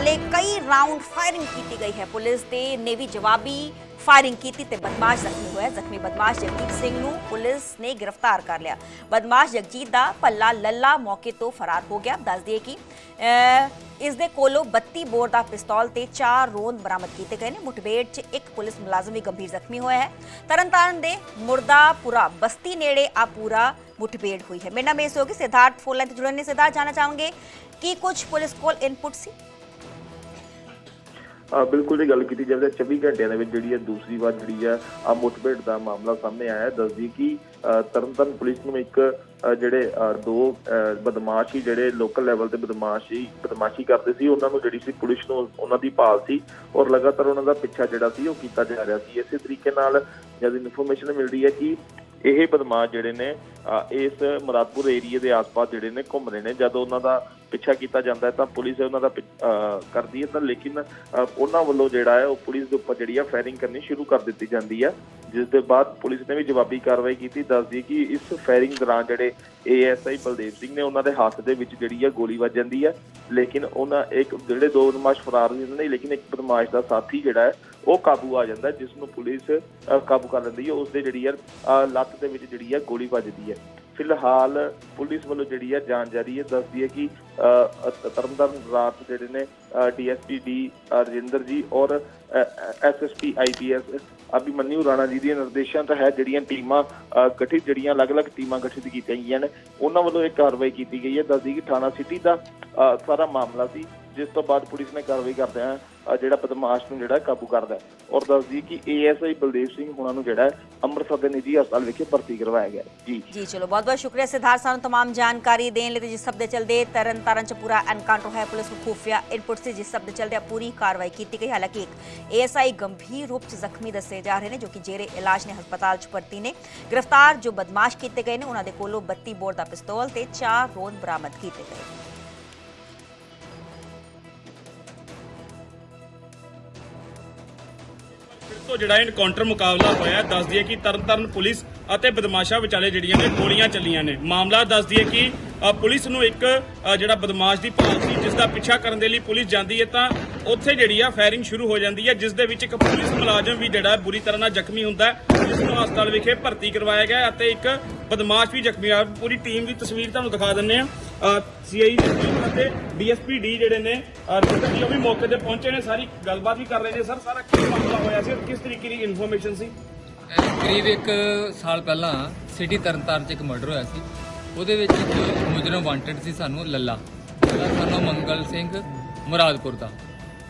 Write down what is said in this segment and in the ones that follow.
ਵਿਚਾਲੇ ਕਈ round firing ਕੀਤੀ ਗਈ ਹੈ। ਪੁਲਿਸ ਦੇ ਨੇ ਵੀ ਜਵਾਬੀ ਫਾਇਰਿੰਗ ਕੀਤੀ ਤੇ ਬਦਮਾਸ਼ ਜ਼ਖਮੀ ਹੋਇਆ। ਜ਼ਖਮੀ ਬਦਮਾਸ਼ ਜਗਜੀਤ ਸਿੰਘ ਨੂੰ ਪੁਲਿਸ ਨੇ ਗ੍ਰਿਫਤਾਰ ਕਰ ਲਿਆ। ਬਦਮਾਸ਼ ਜਗਜੀਤ ਦਾ ਪੱਲਾ ਲੱਲਾ ਮੌਕੇ ਤੋਂ ਫਰਾਰ ਹੋ ਗਿਆ। ਦੱਸ ਦਈਏ ਕਿ ਇਸ ਦੇ ਕੋਲੋਂ 32 ਬੋਰ ਦਾ ਪਿਸਤੌਲ ਤੇ 4 ਰੋਂਦ ਬਰਾਮਦ ਕੀਤੇ ਗਏ ਨੇ। ਮੁਠਭੇੜ 'ਚ ਇੱਕ ਪੁਲਿਸ ਮੁਲਾਜ਼ਮ ਵੀ ਗੰਭੀਰ ਜ਼ਖਮੀ ਹੋਇਆ ਹੈ। ਤਰਨਤਾਰਨ ਦੇ ਮੁਰਦਾਪੁਰਾ ਬਸਤੀ ਨੇੜੇ ਆ ਪੂਰਾ ਮੁਠਭੇੜ ਹੋਈ ਹੈ। ਮੇਰੇ ਨਾਲ ਮੇਸ ਹੋਗੀ ਸਿਧਾਰਥ ਫੋਨ ਤੇ ਜੁੜਨ ਨੇ ਸਿਧਾਰਥ ਜਾਣਾ ਚਾਹਾਂਗੇ ਕਿ ਕੁਝ ਪੁਲਿਸ ਕੋਲ ਇਨਪੁਟ ਸੀ? ਬਿਲਕੁਲ ਜੀ ਗੱਲ ਕੀਤੀ ਜਾਵੇ ਤਾਂ 24 ਘੰਟਿਆਂ ਦੇ ਵਿੱਚ ਜਿਹੜੀ ਹੈ ਦੂਸਰੀ ਵਾਰ ਜਿਹੜੀ ਹੈ ਆ ਮੁਠਭੇੜ ਦਾ ਮਾਮਲਾ ਸਾਹਮਣੇ ਆਇਆ ਹੈ। ਦੱਸਦੀ ਕਿ ਅ, ਪੁਲਿਸ ਨੂੰ ਇੱਕ ਜਿਹੜੇ ਦੋ ਬਦਮਾਸ਼ ਸੀ ਜਿਹੜੇ ਲੋਕਲ ਲੈਵਲ ਤੇ ਬਦਮਾਸ਼ੀ ਬਦਮਾਸ਼ੀ ਕਰਦੇ ਸੀ। ਉਹਨਾਂ ਨੂੰ ਜਿਹੜੀ ਸੀ ਪੁਲਿਸ ਨੂੰ ਉਹਨਾਂ ਦੀ ਭਾਲ ਸੀ ਔਰ ਲਗਾਤਾਰ ਉਹਨਾਂ ਦਾ ਪਿੱਛਾ ਜਿਹੜਾ ਸੀ ਉਹ ਕੀਤਾ ਜਾ ਰਿਹਾ ਸੀ। ਇਸੇ ਤਰੀਕੇ ਨਾਲ ਜਦ ਇਨਫੋਰਮੇਸ਼ਨ ਮਿਲਦੀ ਹੈ ਕਿ ਇਹ ਬਦਮਾਸ਼ ਜਿਹੜੇ ਨੇ ਅ, ਇਸ ਮੁਰਾਦਪੁਰ ਏਰੀਏ ਦੇ ਆਸ-ਪਾਸ ਜਿਹੜੇ ਨੇ ਘੁੰਮ ਰਹੇ ਨੇ। ਜਦੋਂ ਉਹਨਾਂ ਦਾ ਪਿੱਛਾ ਕੀਤਾ ਜਾਂਦਾ ਹੈ ਤਾਂ ਪੁਲਿਸ ਉਹਨਾਂ ਦਾ ਕਰਦੀ ਹੈ ਤਾਂ ਲੇਕਿਨ ਉਹਨਾਂ ਵੱਲੋਂ ਜਿਹੜਾ ਹੈ ਉਹ ਪੁਲਿਸ ਦੇ ਉੱਪਰ ਜਿਹੜੀ ਹੈ ਫਾਇਰਿੰਗ ਕਰਨੀ ਸ਼ੁਰੂ ਕਰ ਦਿੱਤੀ ਜਾਂਦੀ ਹੈ ਜਿਸ ਦੇ ਬਾਅਦ ਪੁਲਿਸ ਨੇ ਵੀ ਜਵਾਬੀ ਕਾਰਵਾਈ ਕੀਤੀ ਦੱਸਦੀ ਕਿ ਇਸ ਫਾਇਰਿੰਗ ਦੌਰਾਨ ਜਿਹੜੇ ਏਐਸਆਈ ਬਲਦੇਵ ਸਿੰਘ ਨੇ ਉਹਨਾਂ ਦੇ ਹੱਥ ਦੇ ਵਿੱਚ ਜਿਹੜੀ ਹੈ ਗੋਲੀ ਵੱਜ ਜਾਂਦੀ ਹੈ ਲੇਕਿਨ ਉਹਨਾਂ ਇੱਕ ਜਿਹੜੇ ਦੋ ਬਦਮਾਸ਼ ਫਰਾਰ ਹੋ ਜਾਂਦੇ ਨੇ ਲੇਕਿਨ ਇੱਕ ਬਦਮਾਸ਼ ਦਾ ਸਾਥੀ ਜਿਹੜਾ ਹੈ ਉਹ ਕਾਬੂ ਆ ਜਾਂਦਾ ਹੈ, ਜਿਸ ਨੂੰ ਪੁਲਿਸ ਕਾਬੂ ਕਰ ਲੈਂਦੀ ਹੈ ਉਸ ਦੇ ਜਿਹੜੀ ਹੈ ਲੱਤ ਦੇ ਵਿੱਚ ਜਿਹੜੀ ਹੈ ਗੋਲੀ ਵੱਜਦੀ ਹੈ। ਫਿਲਹਾਲ ਪੁਲਿਸ ਵੱਲੋਂ ਜਿਹੜੀ ਹੈ ਜਾਂਚ ਜਾਰੀ ਹੈ ਦੱਸਦੀ ਹੈ ਕਿ ਅ, ਅ, ਤਰਨਤਾਰਨ ਰਾਤ ਜਿਹੜੇ ਨੇ ਡੀਐਸਪੀ ਡੀ ਰਜਿੰਦਰ ਜੀ ਔਰ ਐਸਐਸਪੀ ਆਈਪੀਐਸ ਅਭਿਮਨਿਊ ਰਾਣਾ ਜੀ ਦੀਆਂ ਨਿਰਦੇਸ਼ਾਂ ਤਾਂ ਹੈ ਜਿਹੜੀਆਂ ਟੀਮਾਂ ਗਠਿਤ ਜਿਹੜੀਆਂ ਅਲੱਗ-ਅਲੱਗ ਟੀਮਾਂ ਗਠਿਤ ਕੀਤੀਆਂ ਗਈਆਂ ਨੇ ਉਹਨਾਂ ਵੱਲੋਂ ਇਹ ਕਾਰਵਾਈ ਕੀਤੀ ਗਈ ਹੈ। ਦੱਸਦੀ ਕਿ ਥਾਣਾ ਸਿਟੀ ਦਾ ਅ, ਸਾਰਾ ਮਾਮਲਾ ਸੀ। ਜਿਸ ਤੋਂ ਬਾਅਦ ਪੁਲਿਸ ਨੇ ਕਾਰਵਾਈ ਕਰਦੇ ਆ ਜਿਹੜਾ ਬਦਮਾਸ਼ ਨੂੰ ਜਿਹੜਾ ਕਾਬੂ ਕਰਦਾ ਔਰ ਦੱਸਦੀ ਕਿ ਏਐਸਆਈ ਬਲਦੇਵ ਸਿੰਘ ਹੁਣਾਂ ਨੂੰ ਜਿਹੜਾ ਅੰਮ੍ਰਿਤਸਰ ਦੇ ਨਿੱਜੀ ਹਸਪਤਾਲ ਵਿਖੇ ਭਰਤੀ ਕਰਵਾਇਆ ਗਿਆ ਜੀ। ਜੀ, ਚਲੋ, ਬਹੁਤ ਬਹੁਤ ਸ਼ੁਕਰੀਆ ਸਿਧਾਰਥ ਸਾਨੂੰ ਤਮਾਮ ਜਾਣਕਾਰੀ ਦੇਣ ਲਈ ਜਿਸ ਸਭ ਚਲਦੇ ਤਰਨ ਤਾਰਨ ਚ ਪੂਰਾ ਐਨਕਾਊਂਟਰ ਹੋਇਆ, ਪੁਲਿਸ ਨੂੰ ਖੂਫੀਆ ਇਨਪੁਟ ਸੀ, ਜਿਸ ਸਭ ਦੇ ਚਲਦੇ ਪੂਰੀ ਕਾਰਵਾਈ ਕੀਤੀ ਗਈ। ਹਾਲਾਂਕਿ ਇੱਕ ਏਐਸਆਈ ਗੰਭੀਰ ਰੂਪ ਚ ਜ਼ਖਮੀ ਦੱਸੇ ਜਾ ਰਹੇ ਨੇ, ਜੋ ਕਿ ਜੇਰੇ ਇਲਾਜ ਨੇ ਹਸਪਤਾਲ ਚ ਭਰਤੀ ਨੇ। ਗ੍ਰਿਫਤਾਰ ਜੋ ਬਦਮਾਸ਼ ਕੀਤੇ ਗਏ ਨੇ, ਉਹਨਾਂ ਦੇ ਕੋਲੋਂ 32 ਬੋਰ ਦਾ ਪਿਸਤੌਲ ਤੇ 4 ਰੋਨ ਬਰਾਮਦ ਕੀਤੇ ਗਏ। ਤੋਂ ਜਿਹੜਾ ਇਨਕਾਊਂਟਰ ਮੁਕਾਬਲਾ ਹੋਇਆ ਦੱਸ ਦਈਏ ਕਿ ਤਰਨਤਾਰਨ ਪੁਲਿਸ ਅਤੇ ਬਦਮਾਸ਼ਾਂ ਵਿਚਾਲੇ ਜਿਹੜੀਆਂ ਨੇ ਗੋਲੀਆਂ ਚੱਲੀਆਂ ਨੇ। ਮਾਮਲਾ ਦੱਸ ਦਈਏ ਕਿ ਪੁਲਿਸ ਨੂੰ ਇੱਕ ਜਿਹੜਾ ਬਦਮਾਸ਼ ਦੀ ਭਾਲ ਸੀ ਜਿਸ ਦਾ ਪਿੱਛਾ ਕਰਨ ਦੇ ਲਈ ਪੁਲਿਸ ਜਾਂਦੀ ਹੈ ਤਾਂ ਉੱਥੇ ਜਿਹੜੀ ਆ ਫਾਇਰਿੰਗ ਸ਼ੁਰੂ ਹੋ ਜਾਂਦੀ ਹੈ ਜਿਸ ਦੇ ਵਿੱਚ ਇੱਕ ਪੁਲਿਸ ਮੁਲਾਜ਼ਮ ਵੀ ਜਿਹੜਾ ਬੁਰੀ ਤਰ੍ਹਾਂ ਨਾਲ ਜ਼ਖਮੀ ਹੁੰਦਾ ਜਿਸ ਨੂੰ ਹਸਪਤਾਲ ਵਿਖੇ ਭਰਤੀ ਕਰਵਾਇਆ ਗਿਆ ਅਤੇ ਇੱਕ ਬਦਮਾਸ਼ ਵੀ ਜ਼ਖਮੀ ਆ ਪੂਰੀ ਟੀਮ ਦੀ ਤਸਵੀਰ ਤੁਹਾਨੂੰ ਦਿਖਾ ਦਿੰਨੇ ਆ ਸੀਆਈ ਦੀ ਟੀਮ ਅਤੇ ਡੀਐਸਪੀ ਡੀ ਜਿਹੜੇ ਨੇ ਅ, ਜੀ ਉਹ ਵੀ ਮੌਕੇ ਤੇ ਪਹੁੰਚੇ ਨੇ। ਸਾਰੀ ਗੱਲਬਾਤ ਵੀ ਕਰ ਰਹੇ ਨੇ। ਸਰ ਸਾਰਾ ਕੀ ਮਾਮਲਾ ਹੋਇਆ ਸੀ ਔਰ ਕਿਸ ਤਰੀਕੇ ਦੀ ਇਨਫੋਰਮੇਸ਼ਨ ਸੀ? ਕਰੀਬ ਇੱਕ ਸਾਲ ਪਹਿਲਾਂ ਸਿਟੀ ਤਰਨਤਾਰਨ 'ਚ ਇੱਕ ਮਰਡਰ ਹੋਇਆ ਸੀ। ਉਹਦੇ ਵਿੱਚ ਇੱਕ ਮੁਜਰਮ ਵਾਂਟਡ ਸੀ ਸਾਨੂੰ ਲੱਲਾ। ਲੱਲਾ ਸਾਨੂੰ ਮੰਗਲ ਸਿੰਘ ਮੁਰਾਦਪੁਰ ਦਾ।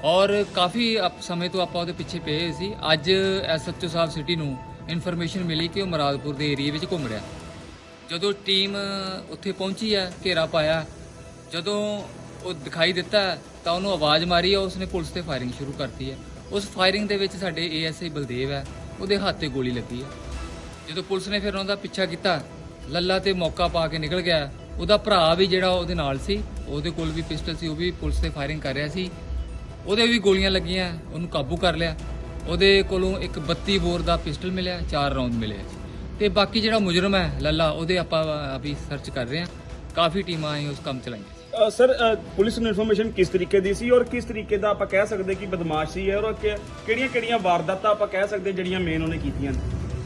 ਔਰ ਕਾਫੀ ਅਪ- ਸਮੇਂ ਤੋਂ ਆਪਾਂ ਉਹਦੇ ਪਿੱਛੇ ਪਏ ਹੋਏ ਸੀ। ਅੱਜ ਐਸਐਚਓ ਸਾਹਿਬ ਸਿਟੀ ਨੂੰ ਇਨਫੋਰਮੇਸ਼ਨ ਮਿਲੀ ਕਿ ਉਹ ਮੁਰਾਦਪੁਰ ਦੇ ਏਰੀਆ ਵਿੱਚ ਘੁੰਮ ਰਿਹਾ। ਜਦੋਂ ਟੀਮ ਉੱਥੇ ਪਹੁੰਚੀ ਹੈ, ਘੇਰਾ ਪਾਇਆ, ਜਦੋਂ ਉਹ ਦਿਖਾਈ ਦਿੱਤਾ, ਤਾਂ ਉਹਨੂੰ ਆਵਾਜ਼ ਮਾਰੀ ਹੈ ਉਸਨੇ ਪੁਲਿਸ ਤੇ ਫਾਇਰਿੰਗ ਸ਼ੁਰੂ ਕਰਤੀ ਹੈ। ਉਸ ਫਾਇਰਿੰਗ ਦੇ ਵਿੱਚ ਸਾਡੇ ਏਐਸਆਈ ਬਲਦੇਵ ਹੈ, ਉਹਦੇ ਹੱਥ ਤੇ ਗੋਲੀ ਲੱਗੀ ਹੈ। ਜਦੋਂ ਪੁਲਿਸ ਨੇ ਫਿਰ ਉਹਦਾ ਪਿੱਛਾ ਕੀਤਾ ਲੱਲਾ ਤੇ ਮੌਕਾ ਪਾ ਕੇ ਨਿਕਲ ਗਿਆ। ਉਹਦਾ ਭਰਾ ਵੀ ਜਿਹੜਾ ਉਹਦੇ ਨਾਲ ਸੀ, ਉਹਦੇ ਕੋਲ ਵੀ ਪਿਸਟਲ ਸੀ, ਉਹ ਵੀ ਪੁਲਿਸ ਤੇ ਫਾਇਰਿੰਗ ਕਰ ਰਿਹਾ ਸੀ। ਉਹਦੇ ਵੀ ਗੋਲੀਆਂ ਲੱਗੀਆਂ, ਉਹਨੂੰ ਕਾਬੂ ਕਰ ਲਿਆ। ਉਹਦੇ ਕੋਲੋਂ ਇੱਕ 32 ਬੋਰ ਦਾ ਪਿਸਟਲ ਮਿਲਿਆ, ਚਾਰ ਰਾਉਂਡ ਮਿਲੇ। ਤੇ ਬਾਕੀ ਜਿਹੜਾ ਮੁਜਰਮ ਹੈ, ਲੱਲਾ, ਉਹਦੇ ਆਪਾਂ ਅਭੀ ਸਰਚ ਕਰ ਰਹੇ ਹਾਂ। ਕਾਫੀ ਟੀਮਾਂ ਆਈ ਉਸ ਕੰਮ ਚਲਾਈਆਂ। ਸਰ ਪੁਲਿਸ ਨੂੰ ਇਨਫੋਰਮੇਸ਼ਨ ਕਿਸ ਤਰੀਕੇ ਦੀ ਸੀ ਔਰ ਕਿਸ ਤਰੀਕੇ ਦਾ ਆਪਾਂ ਕਹਿ ਸਕਦੇ ਕਿ ਬਦਮਾਸ਼ ਸੀ ਔਰ ਕਿਹੜੀਆਂ ਕਿਹੜੀਆਂ ਵਾਰਦਾਤਾਂ ਆਪਾਂ ਕਹਿ ਸਕਦੇ ਜਿਹੜੀਆਂ ਮੇਨ ਉਹਨੇ ਕੀਤੀਆਂ ਨੇ?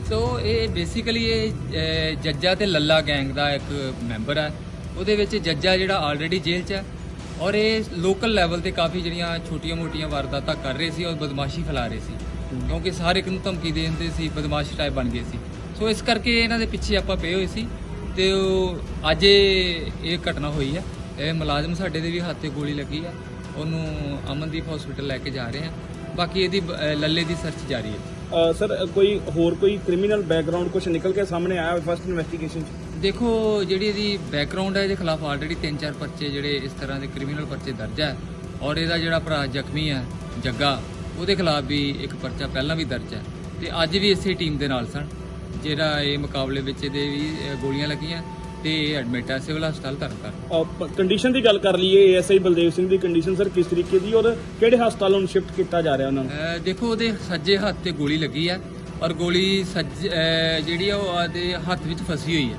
ਸੋ ਇਹ ਬੇਸਿਕਲੀ ਇਹ ਜੱਜਾ ਤੇ ਲੱਲਾ ਗੈਂਗ ਦਾ ਇੱਕ ਮੈਂਬਰ ਹੈ ਉਹਦੇ ਵਿੱਚ ਜੱਜਾ ਜਿਹੜਾ ਆਲਰੇਡੀ ਜੇਲ੍ਹ 'ਚ ਹੈ ਔਰ ਇਹ ਲੋਕਲ ਲੈਵਲ ਤੇ ਕਾਫੀ ਜਿਹੜੀਆਂ ਛੋਟੀਆਂ-ਮੋਟੀਆਂ ਵਾਰਦਾਤਾਂ ਕਰ ਰਹੇ ਸੀ ਔਰ ਬਦਮਾਸ਼ੀ ਫੈਲਾ ਰਹੇ ਸੀ। ਕਿਉਂਕਿ ਸਾਰੇ ਇੱਕ ਨੂੰ ਧਮਕੀ ਦੇ ਦਿੰਦੇ ਸੀ, ਬਦਮਾਸ਼ ਟਾਈਪ ਬਣ ਗਏ ਸੀ। ਸੋ ਇਸ ਕਰਕੇ ਇਹਨਾਂ ਦੇ ਪਿੱਛੇ ਆਪਾਂ ਪਏ ਹੋਏ ਸੀ ਤੇ ਉਹ ਅੱਜ ਇਹ ਘਟਨਾ ਹੋਈ ਹੈ ਇਹ ਮੁਲਾਜ਼ਮ ਸਾਡੇ ਦੇ ਵੀ ਹੱਥ ਤੇ ਗੋਲੀ ਲੱਗੀ ਹੈ ਉਹਨੂੰ ਅਮਨਦੀਪ ਹਸਪੀਟਲ ਲੈ ਕੇ ਜਾ ਰਹੇ ਹਾਂ ਬਾਕੀ ਇਹਦੀ ਬ- ਲੱਲੇ ਦੀ ਸਰਚ ਜਾਰੀ ਹੈ। ਸਰ, ਕੋਈ ਹੋਰ ਕੋਈ ਕ੍ਰਿਮੀਨਲ ਬੈਕਗ੍ਰਾਉਂਡ ਕੁਝ ਨਿਕਲ ਕੇ ਸਾਹਮਣੇ ਆਇਆ ਫਸਟ ਇਨਵੈਸਟੀਗੇਸ਼ਨ ਚ? ਦੇਖੋ, ਜਿਹੜੀ ਇਹਦੀ ਬੈਕਗ੍ਰਾਉਂਡ ਹੈ, ਇਹਦੇ ਖਿਲਾਫ ਆਲਰੇਡੀ ਤਿੰਨ ਚਾਰ ਪਰਚੇ ਜਿਹੜੇ ਇਸ ਤਰ੍ਹਾਂ ਦੇ ਕ੍ਰਿਮੀਨਲ ਪਰਚੇ ਦਰਜ ਹੈ ਔਰ ਇਹਦਾ ਜਿਹੜਾ ਭਰਾ ਜ਼ਖਮੀ ਹੈ, ਜੱਗਾ, ਉਹਦੇ ਖਿਲਾਫ ਵੀ ਇੱਕ ਪਰਚਾ ਪਹਿਲਾਂ ਵੀ ਦਰਜ ਹੈ ਤੇ ਅੱਜ ਵੀ ਇਸੇ ਟੀਮ ਦੇ ਨਾਲ ਸਨ, ਜਿਹੜਾ ਇਹ ਮੁਕਾਬਲੇ ਵਿੱਚ ਇਹਦੇ ਵੀ ਗੋਲੀਆਂ ਲੱਗੀਆਂ। ਤੇ ਐਡਮਿਟ ਹੈ ਸਿਵਲ ਹਸਪਤਾਲ ਤਰਨਤਾਰਨ ਕੰਡੀਸ਼ਨ ਦੀ ਗੱਲ ਕਰ ਲਈਏ A S I Baldev Singh the condition sir ਕਿਸ ਤਰੀਕੇ ਦੀ ਔਰ ਕਿਹੜੇ ਹਸਪਤਾਲ ਨੂੰ ਸ਼ਿਫਟ ਕੀਤਾ ਜਾ ਰਿਹਾ ਉਹਨਾਂ ਨੂੰ? ਅਹ, ਦੇਖੋ ਉਹਦੇ ਸੱਜੇ ਹੱਥ ਤੇ ਗੋਲੀ ਲੱਗੀ ਹੈ ਔਰ ਗੋਲੀ ਸੱਜ ਅਹ, ਜਿਹੜੀ ਆ ਉਹ ਉਹਦੇ ਹੱਥ ਵਿੱਚ ਫਸੀ ਹੋਈ ਹੈ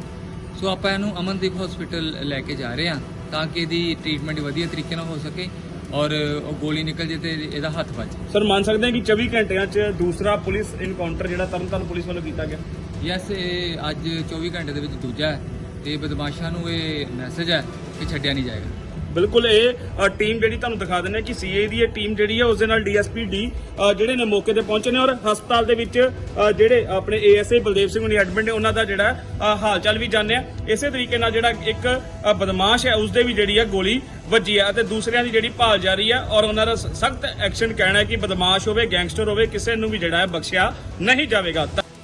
ਸੋ ਆਪਾਂ ਇਹਨੂੰ ਅਮਨਦੀਪ ਹਸਪੀਟਲ ਲੈ ਕੇ ਜਾ ਰਹੇ ਹਾਂ ਤਾਂ ਕਿ ਇਹਦੀ ਟ੍ਰੀਟਮੈਂਟ ਵਧੀਆ ਤਰੀਕੇ ਨਾਲ ਹੋ ਸਕੇ ਔਰ ਉਹ ਗੋਲੀ ਨਿਕਲ ਜੇ ਤੇ ਇਹਦਾ ਹੱਥ ਵੱਜ ਸਰ ਮੰਨ ਸਕਦੇ ਹਾਂ ਕਿ 24 ਘੰਟਿਆਂ 'ਚ ਦੂਸਰਾ ਪੁਲਿਸ ਇਨਕਾਊਂਟਰ ਜਿਹੜਾ ਤਰਨਤਾਰਨ ਪੁਲਿਸ ਵੱਲੋਂ ਕੀਤਾ ਗਿਆ? ਯੈਸ ਇਹ ਅੱਜ 24 ਘੰਟੇ ਦੇ ਵਿੱਚ ਦੂਜਾ ਹੈ। ਤੇ ਬਦਮਾਸ਼ਾਂ ਨੂੰ ਇਹ ਮੈਸੇਜ ਹੈ ਕਿ ਛੱਡਿਆ ਨਹੀਂ ਜਾਏਗਾ। ਬਿਲਕੁਲ ਇਹ ਟੀਮ ਜਿਹੜੀ ਤੁਹਾਨੂੰ ਦਿਖਾ ਦਿੰਦੇ ਕਿ ਸੀਏ ਦੀ ਇਹ ਟੀਮ ਜਿਹੜੀ ਹੈ ਉਸ ਦੇ ਨਾਲ ਡੀਐਸਪੀ ਡੀ ਜਿਹੜੇ ਨੇ ਮੌਕੇ ਤੇ ਪਹੁੰਚੇ ਨੇ ਔਰ ਹਸਪਤਾਲ ਦੇ ਵਿੱਚ ਜਿਹੜੇ ਆਪਣੇ ਏਐਸਏ ਬਲਦੇਵ ਸਿੰਘ ਨੇ ਐਡਮਿਟ ਨੇ ਉਹਨਾਂ ਦਾ ਜਿਹੜਾ ਅ, ਹਾਲ ਚਾਲ ਵੀ ਜਾਣਿਆ ਇਸੇ ਤਰੀਕੇ ਨਾਲ ਜਿਹੜਾ ਇੱਕ ਬਦਮਾਸ਼ ਹੈ ਉਸ ਦੇ ਵੀ ਜਿਹੜੀ ਹੈ ਗੋਲੀ ਵੱਜੀ ਹੈ ਅਤੇ ਦੂਸਰਿਆਂ ਦੀ ਜਿਹੜੀ ਭਾਲ ਜਾਰੀ ਹੈ ਔਰ ਉਹਨਾਂ ਦਾ ਸਖਤ ਐਕਸ਼ਨ ਕਹਿਣਾ ਹੈ ਕਿ ਬਦਮਾਸ਼ ਹੋਵੇ ਗੈਂਗਸਟਰ ਹੋਵੇ ਕਿਸੇ ਨੂੰ ਵੀ ਜਿਹੜਾ ਹੈ ਬਖਸ਼ਿਆ ਨਹੀਂ ਜਾਵੇਗਾ।